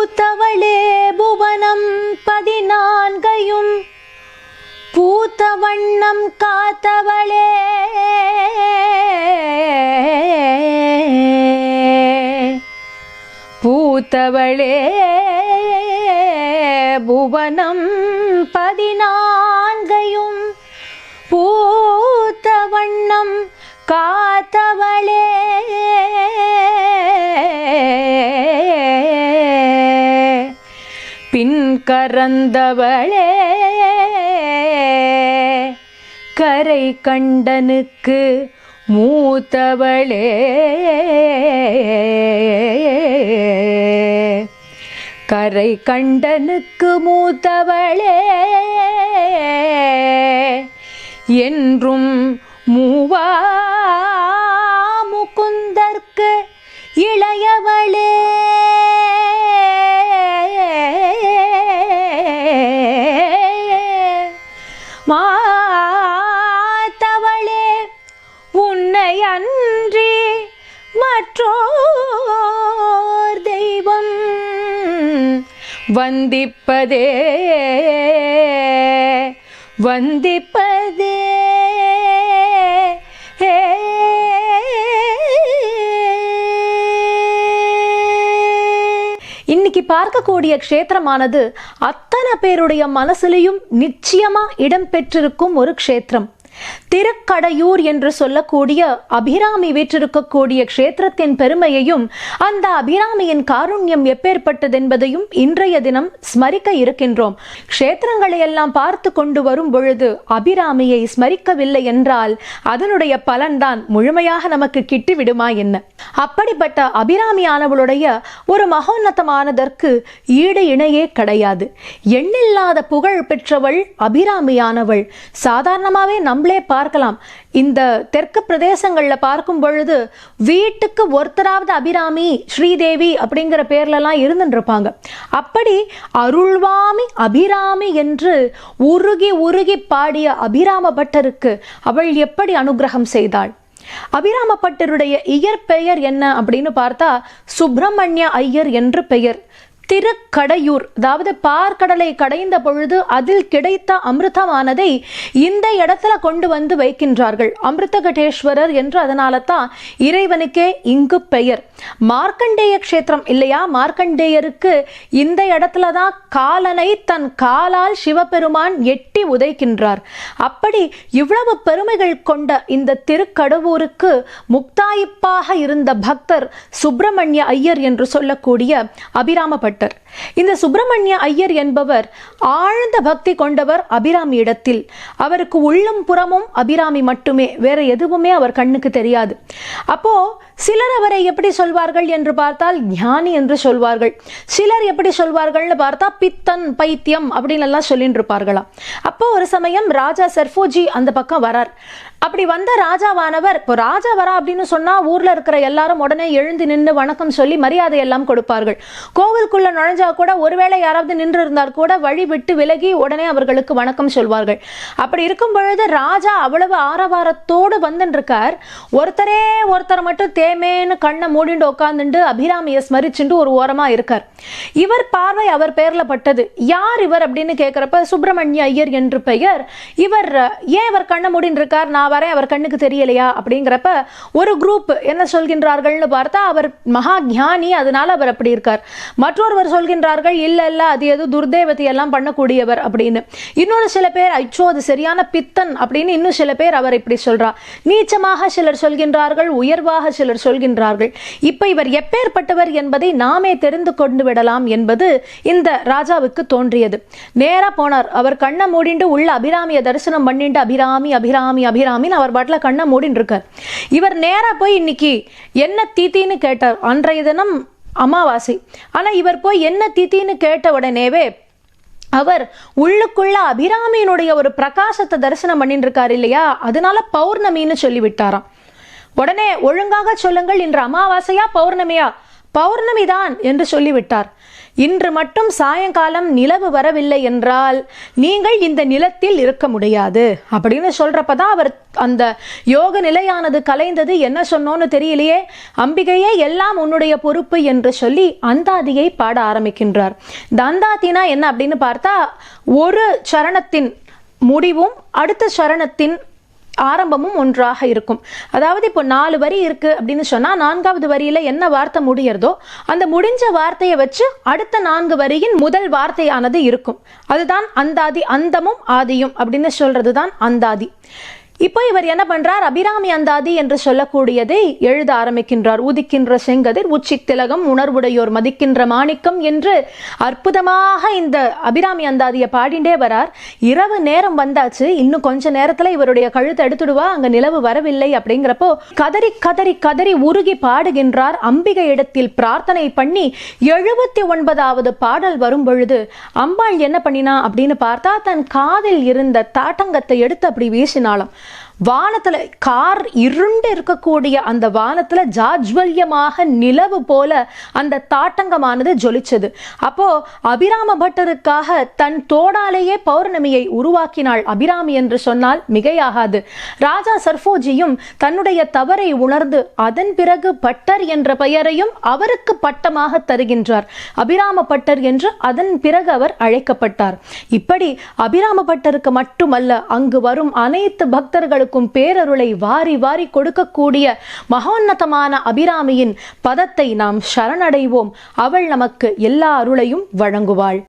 பூத்தவளே புவனம் பதினான்கையும் பூத்த வண்ணம் காத்தவளே. பூத்தவளே புவனம் பின் கரந்தவளே கரை கண்டனுக்கு மூத்தவளே. கரை கண்டனுக்கு மூத்தவளே. என்றும் மூவா மாத்தவளே உன்னை அன்றி மற்றோர் தெய்வம் வந்திப்பதே வந்திப்பதே. இன்னைக்கு பார்க்கக்கூடிய க்ஷேத்திரமானது அத்தனை பேருடைய மனசுலையும் நிச்சயமா இடம் பெற்றிருக்கும் ஒரு க்ஷேத்திரம். திருக்கடையூர் என்று சொல்லக்கூடிய அபிராமி வீற்றிருக்கக்கூடிய க்ஷேத்திரத்தின் பெருமையையும் அந்த அபிராமியின் காருண்யம் எப்பேற்பட்டது என்பதையும் இன்றைய தினம் ஸ்மரிக்க இருக்கின்றோம். க்ஷேத்திரங்களை எல்லாம் பார்த்து கொண்டு வரும் பொழுது அபிராமியை ஸ்மரிக்கவில்லை என்றால் அதனுடைய பலன்தான் முழுமையாக நமக்கு கிட்டி விடுமா என்ன? அப்படிப்பட்ட அபிராமியானவளுடைய ஒரு மகோன்னதமானதற்கு ஈடு இணையே கிடையாது. எண்ணில்லாத புகழ் பெற்றவள் அபிராமியானவள். சாதாரணமாவே நம்மளே பார்க்கலாம். இந்த தெற்கு பிரதேசங்கள்ல பார்க்கும் பொழுது வீட்டுக்கு ஒருத்தராவது அபிராமி ஸ்ரீதேவி அப்படிங்கிற பேர்லலாம் இருந்துருப்பாங்க இருப்பாங்க அப்படி அருள்வாமி அபிராமி என்று உருகி உருகி பாடிய அபிராம பட்டருக்கு அவள் எப்படி அனுகிரகம் செய்தாள்? அபிராமப்பட்டருடைய இயற்பெயர் என்ன அப்படின்னு பார்த்தா சுப்பிரமணிய ஐயர் என்று பெயர். திருக்கடையூர் அதாவது பார்க்கடலை கடைந்த பொழுது அதில் கிடைத்த அமிர்தமானதை இந்த இடத்துல கொண்டு வந்து வைக்கின்றார்கள். அமிர்தகடேஸ்வரர் என்று அதனால தான் இறைவனுக்கே இங்கு பெயர். மார்க்கண்டேய க்ஷேத்திரம் இல்லையா? மார்க்கண்டேயருக்கு இந்த இடத்துல தான் காலனை தன் காலால் சிவபெருமான் எட்டி உதைக்கின்றார். அப்படி இவ்வளவு பெருமைகள் கொண்ட இந்த திருக்கடவூருக்கு முக்தாயிப்பாக இருந்த பக்தர் சுப்பிரமணிய ஐயர் என்று சொல்லக்கூடிய அபிராமபட்டர் இந்த சுப்பிரமணிய ஐயர் என்பவர் ஆழ்ந்த பக்தி கொண்டவர் அபிராமி இடத்தில். அவருக்கு உள்ளும் புறமும் அபிராமி மட்டுமே வேற எதுவுமே அவர் கண்ணுக்கு தெரியாது. அப்போ சிலர் அவரை எப்படி சொல்வார்கள் என்று பார்த்தால் ஞானி என்று சொல்வார்கள். சிலர் எப்படி சொல்வார்கள்னு பார்த்தா பித்தன் பைத்தியம் அப்படின்னு எல்லாம் சொல்லிட்டு இருப்பார்களாம் அப்போ ஒரு சமயம் ராஜா சர்ஃபோஜி அந்த பக்கம் வரார். அப்படி வந்த ராஜாவானவர் இப்போ ராஜா வரா அப்படின்னு சொன்னா ஊர்ல இருக்கிற எல்லாரும் உடனே எழுந்து நின்று வணக்கம் சொல்லி மரியாதை எல்லாம் கொடுப்பார்கள். கோவிலுக்குள்ள நுழைஞ்சா கூட ஒருவேளை யாராவது நின்று இருந்தால் கூட வழி விட்டு விலகி உடனே அவர்களுக்கு வணக்கம் சொல்வார்கள். அப்படி இருக்கும் பொழுது ராஜா அவ்வளவு ஆரவாரத்தோடு வந்துருக்கார் ஒருத்தரே ஒருத்தர் மட்டும் தேமேன்னு கண்ணை மூடிண்டு உட்காந்துண்டு அபிராமியை ஸ்மரிச்சுண்டு ஒரு ஓரமா இருக்கார். இவர் பார்வை அவர் பேர்ல பட்டது. யார் இவர் அப்படின்னு கேட்கிறப்ப சுப்பிரமணிய ஐயர் என்று பெயர். இவர் ஏன் இவர் கண்ணை மூடின்னு இருக்கார் நான் வரேன் அவர் கண்ணுக்கு தெரியலையா? அப்படிங்கிறப்ப ஒரு குரூப் என்ன சொல்கின்றார்கள்னு பார்த்தா அவர் மகா ஞானி அதனால அவர் அப்படி இருக்கார். மற்றொரு இன்னொருவர் சொல்கின்றார்கள் இல்லை இல்லை அது எது துர்தேவத்தை எல்லாம் பண்ணக்கூடியவர் அப்படின்னு. இன்னொரு சில பேர் அச்சோ அது சரியான பித்தன் அப்படின்னு இன்னும் சில பேர் அவர் இப்படி சொல்றா. நீச்சமாக சிலர் சொல்கின்றார்கள் உயர்வாக சிலர் சொல்கின்றார்கள். இப்ப இவர் எப்பேற்பட்டவர் என்பதை நாமே தெரிந்து கொண்டு விடலாம் என்பது இந்த ராஜாவுக்கு தோன்றியது. நேரா போனார். அவர் கண்ணை மூடிண்டு உள்ள அபிராமியை தரிசனம் பண்ணிட்டு அபிராமி அபிராமி அபிராமின்னு அவர் பாட்டில் கண்ணை மூடின்னு இருக்கார் இவர் நேரா போய் இன்னைக்கு என்ன தீத்தின்னு கேட்டார். அன்றைய தினம் அமாவாசை. ஆனால் இவர் போய் என்ன திதின்னு கேட்ட உடனேவே அவர் உள்ளுக்குள்ள அபிராமியினுடைய ஒரு பிரகாசத்தை தரிசனம் பண்ணிட்டு இருக்காரு இல்லையா? அதனால பௌர்ணமின்னு சொல்லி விட்டாராம் உடனே ஒழுங்காக சொல்லுங்கள் இன்று அமாவாசையா பௌர்ணமியா? பௌர்ணமி தான் என்று சொல்லிவிட்டார். இன்று மட்டும் சாயங்காலம் நிலவு வரவில்லை என்றால் நீங்கள் இந்த நிலத்தில் இருக்க முடியாது. அப்படின்னு சொல்றப்பதான் அவர் அந்த யோக நிலையானது கலைந்தது என்ன சொன்னோன்னு தெரியலையே. அம்பிகையே எல்லாம் உன்னுடைய பொறுப்பு என்று சொல்லி அந்தாதியை பாட ஆரம்பிக்கின்றார். இந்த அந்தாதினா என்ன அப்படின்னு பார்த்தா ஒரு சரணத்தின் முடிவும் அடுத்த சரணத்தின் ஆரம்பமும் ஒன்றாக இருக்கும். அதாவது இப்போ நாலு வரி இருக்கு அப்படின்னு சொன்னா நான்காவது வரியில என்ன வார்த்தை முடியறதோ அந்த முடிஞ்ச வார்த்தையை வச்சு அடுத்த நான்கு வரியின் முதல் வார்த்தையானது இருக்கும். அதுதான் அந்தாதி அந்தமும் ஆதியும் அப்படின்னு சொல்றது தான் அந்தாதி. இப்போ இவர் என்ன பண்றார்? அபிராமி அந்தாதி என்று சொல்லக்கூடியதை எழுத ஆரம்பிக்கின்றார். உதிக்கின்ற செங்கதிர் உச்சி திலகம் உணர்வுடையோர் மதிக்கின்ற மாணிக்கம் என்று அற்புதமாக இந்த அபிராமி அந்தாதியை பாடிண்டே வரார். இரவு நேரம் வந்தாச்சு. இன்னும் கொஞ்ச நேரத்துல இவருடைய கழுத்தை எடுத்துடுவா? அங்க நிலவு வரவில்லை அப்படிங்கிறப்போ கதறி கதறி கதறி உருகி பாடுகின்றார். அம்பிகை இடத்தில் பிரார்த்தனை பண்ணி எழுபத்தி ஒன்பதாவது பாடல் வரும் பொழுது அம்பாள் என்ன பண்ணினா அப்படின்னு பார்த்தா தன் காதில் இருந்த தாட்டங்கத்தை எடுத்து அப்படி வீசினாலும் வானத்தில் கார் இருண்டு இருக்கக்கூடிய அந்த வானத்தில் ஜாஜ்வல்யமாக நிலவு போல அந்த தாட்டங்கமானது ஜொலிச்சது. அப்போ அபிராம பட்டருக்காக தன் தோடாலேயே பௌர்ணமியை உருவாக்கினாள் அபிராமி என்று சொன்னால் மிகையாகாது. ராஜா சர்ஃபோஜியும் தன்னுடைய தவறை உணர்ந்து அதன் பிறகு பட்டர் என்ற பெயரையும் அவருக்கு பட்டமாக தருகின்றார். அபிராம பட்டர் என்று அதன் பிறகு அவர் அழைக்கப்பட்டார். இப்படி அபிராம பட்டருக்கு மட்டுமல்ல அங்கு வரும் அனைத்து பக்தர்களுக்கும் பேரருளை வாரி வாரி கொடுக்கக்கூடிய மகோன்னதமான அபிராமியின் பதத்தை நாம் சரணடைவோம். அவள் நமக்கு எல்லா அருளையும் வழங்குவாள்.